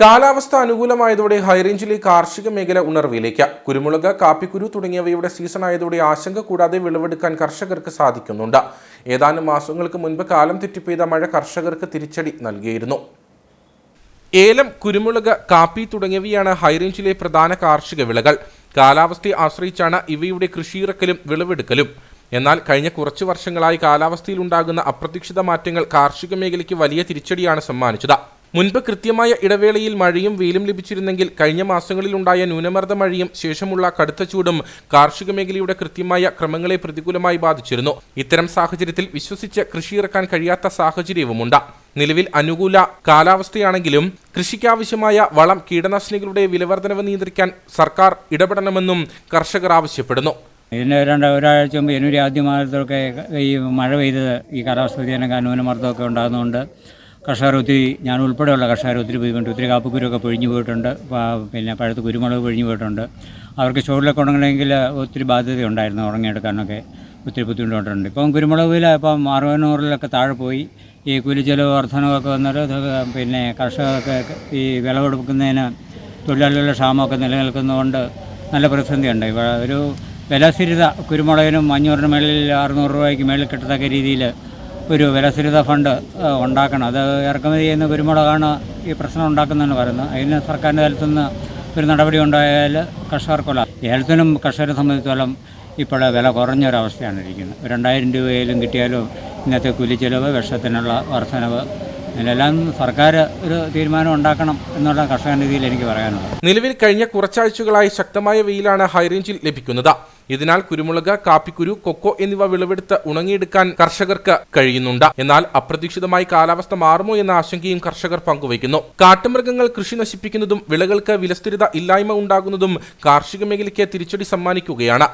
കാലാവസ്ഥ അനുകൂലമായതോടെ ഹൈറേഞ്ചിലെ കാർഷിക മേഖല ഉണർവിലേക്ക്. കുരുമുളക് കാപ്പിക്കുരു തുടങ്ങിയവയുടെ സീസൺ ആയതോടെ ആശങ്ക കൂടാതെ വിളവെടുക്കാൻ കർഷകർക്ക് സാധിക്കുന്നുണ്ട്. ഏതാനും മാസങ്ങൾക്ക് മുൻപ് കാലം തെറ്റി തെറ്റിപ്പെയ്ത മഴ കർഷകർക്ക് തിരിച്ചടി നൽകിയിരുന്നു. ഏലം കുരുമുളക് കാപ്പി തുടങ്ങിയവയാണ് ഹൈറേഞ്ചിലെ പ്രധാന കാർഷിക വിളകൾ. കാലാവസ്ഥയെ ആശ്രയിച്ചാണ് ഇവയുടെ കൃഷിയിറക്കലും വിളവെടുക്കലും. എന്നാൽ കഴിഞ്ഞ കുറച്ചു വർഷങ്ങളായി കാലാവസ്ഥയിൽ ഉണ്ടാകുന്ന അപ്രതീക്ഷിത മാറ്റങ്ങൾ കാർഷിക മേഖലയ്ക്ക് വലിയ തിരിച്ചടിയാണ് സമ്മാനിച്ചത്. മുൻപ് കൃത്യമായ ഇടവേളയിൽ മഴയും വെയിലും ലഭിച്ചിരുന്നെങ്കിൽ കഴിഞ്ഞ മാസങ്ങളിലുണ്ടായ ന്യൂനമർദ്ദ മഴയും ശേഷമുള്ള കടുത്ത ചൂടും കാർഷിക മേഖലയുടെ കൃത്യമായ ക്രമങ്ങളെ പ്രതികൂലമായി ബാധിച്ചിരുന്നു. ഇത്തരം സാഹചര്യത്തിൽ വിശ്വസിച്ച് കൃഷിയിറക്കാൻ കഴിയാത്ത സാഹചര്യവുമുണ്ട്. നിലവിൽ അനുകൂല കാലാവസ്ഥയാണെങ്കിലും കൃഷിക്കാവശ്യമായ വളം കീടനാശിനികളുടെ വിലവർദ്ധനവ് നിയന്ത്രിക്കാൻ സർക്കാർ ഇടപെടണമെന്നും കർഷകർ ആവശ്യപ്പെടുന്നു. ഇതിന്റെ രണ്ട് ഒരാഴ്ച മുമ്പ് ജനുവരി ആദ്യ മാസത്തൊക്കെ ഈ മഴ പെയ്തത് ഈ കാലാവസ്ഥ വ്യതിയാനം ന്യൂനമർദ്ദമൊക്കെ ഉണ്ടാകുന്നതുകൊണ്ട് കർഷകർ ഒത്തിരി ഞാൻ ഉൾപ്പെടെയുള്ള കർഷകർ ഒത്തിരി ബുദ്ധിമുട്ട് ഒത്തിരി കാപ്പിക്കുരുവൊക്കെ പൊഴിഞ്ഞു പോയിട്ടുണ്ട്. പിന്നെ പഴുത്ത് കുരുമുളക് പൊഴിഞ്ഞു പോയിട്ടുണ്ട്. അവർക്ക് ചോറിലൊക്കെ ഉണങ്ങണമെങ്കിൽ ഒത്തിരി ബാധ്യത ഉണ്ടായിരുന്നു ഉറങ്ങിയെടുക്കാനൊക്കെ ഒത്തിരി ബുദ്ധിമുട്ടുണ്ട് ഇപ്പം കുരുമുളക് വില ഇപ്പം അറുപതിനൂറിലൊക്കെ താഴെ പോയി. ഈ കൂലിച്ചെലവ് വർധനമൊക്കെ വന്നാൽ പിന്നെ കർഷകർക്ക് ഈ വിളവെടുക്കുന്നതിന് തൊഴിലാളികളുടെ ക്ഷാമമൊക്കെ നിലനിൽക്കുന്നതുകൊണ്ട് നല്ല പ്രതിസന്ധിയുണ്ട്. ഇവിടെ ഒരു വിലസ്ഥിരത കുരുമുളകിനും അഞ്ഞൂറിന് മേളിൽ അറുന്നൂറ് രൂപയ്ക്ക് മേളിൽ കിട്ടത്തക്ക രീതിയിൽ ഒരു വിലസ്ഥിരത ഫണ്ട് ഉണ്ടാക്കണം. അത് ഇറക്കുമതി ചെയ്യുന്ന കുരുമുളകാണ് ഈ പ്രശ്നം ഉണ്ടാക്കുന്നതെന്ന് പറയുന്നത്. അതിന് സർക്കാരിന്റെ തലത്തുനിന്ന് ഒരു നടപടി ഉണ്ടായാൽ കർഷകർക്കുള്ള ഏലത്തിനും കർഷകരെ സംബന്ധിച്ചോളം ഇപ്പോൾ വില കുറഞ്ഞൊരവസ്ഥയാണ് ഇരിക്കുന്നത്. രണ്ടായിരം രൂപയിലും കിട്ടിയാലും ഇന്നത്തെ കൂലിച്ചെലവ് വിഷത്തിനുള്ള വർധനവ് ഇതിലെല്ലാം സർക്കാർ ഒരു തീരുമാനം ഉണ്ടാക്കണം എന്നുള്ള കർഷക രീതിയിൽ എനിക്ക് പറയാനുള്ളത്. നിലവിൽ കഴിഞ്ഞ കുറച്ചാഴ്ചകളായി ശക്തമായ വെയിലാണ് ഹൈറേഞ്ചിൽ ലഭിക്കുന്നത്. ഇതിനാൽ കുരുമുളക് കാപ്പിക്കുരു കൊക്കോ എന്നിവ വിളവെടുത്ത് ഉണങ്ങിയെടുക്കാൻ കർഷകർക്ക് കഴിയുന്നുണ്ട്. എന്നാൽ അപ്രതീക്ഷിതമായി കാലാവസ്ഥ മാറുമോ എന്ന ആശങ്കയും കർഷകർ പങ്കുവയ്ക്കുന്നു. കാട്ടുമൃഗങ്ങൾ കൃഷി നശിപ്പിക്കുന്നതും വിളകൾക്ക് വിലസ്ഥിരത ഇല്ലായ്മ ഉണ്ടാകുന്നതും കാർഷിക മേഖലയ്ക്ക് തിരിച്ചടി സമ്മാനിക്കുകയാണ്.